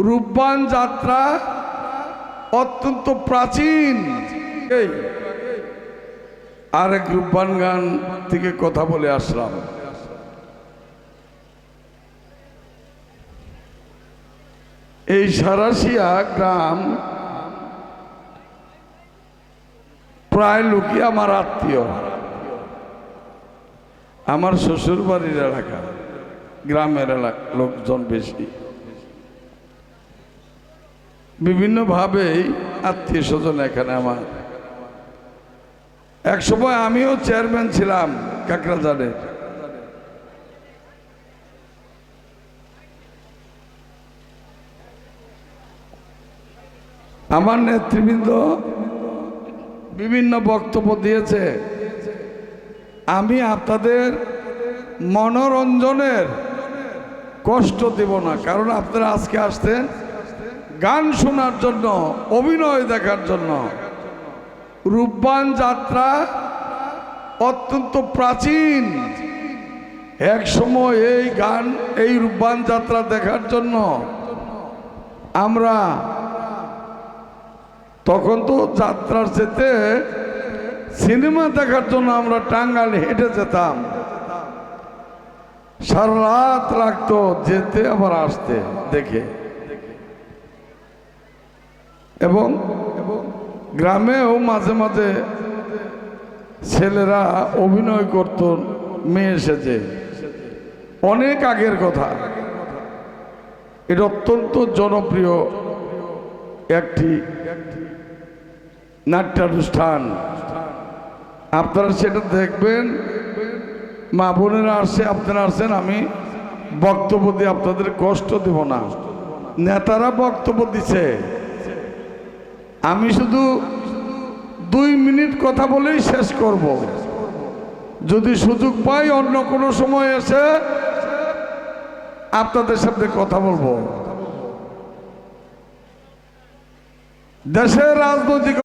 রূপবান যাত্রা অত্যন্ত প্রাচীন। এই। আরেক রূপবান গান থেকে কথা বলে আসলাম। এই সারাশিয়া গ্রাম প্রায় লোকই আমার আত্মীয়। আমার শ্বশুর বাড়ির এলাকা, গ্রামের এলাকা লোকজন বেশি। বিভিন্নভাবেই আত্মীয় স্বজন এখানে আমার। এক সময় আমিও চেয়ারম্যান ছিলাম কাকরাজানের আমার নেতৃবৃন্দ বিভিন্ন বক্তব্য দিয়েছে। আমি আপনাদের মনোরঞ্জনের কষ্ট দেব না, কারণ আপনারা আজকে আসতেন গান শোনার জন্য, অভিনয় দেখার জন্য। রূপবান যাত্রা অত্যন্ত প্রাচীন। এক সময় এই গান, এই রূপবান যাত্রা দেখার জন্য আমরা তখন তো যাত্রার যেতে সিনেমা দেখার জন্য আমরা টাঙ্গাল হেঁটে যেতাম। সারা রাত লাগতো যেতে আবার আসতে দেখে। এবং গ্রামেও মাঝে মাঝে ছেলেরা অভিনয় করত, মেয়ে সেজে। অনেক আগের কথা। এটা অত্যন্ত জনপ্রিয় একটি নাট্যানুষ্ঠান। আপনারা সেটা দেখবেন। মা বোনেরা আসছে আপনারা আসছেন আমি বক্তব্য দিয়ে আপনাদের কষ্ট দেব না। নেতারা বক্তব্য দিছে। আমি শুধু দুই মিনিট কথা বলেই শেষ করব। যদি সুযোগ পাই অন্য কোনো সময় এসে আপনাদের সাথে কথা বলব। দেশের রাজনৈতিক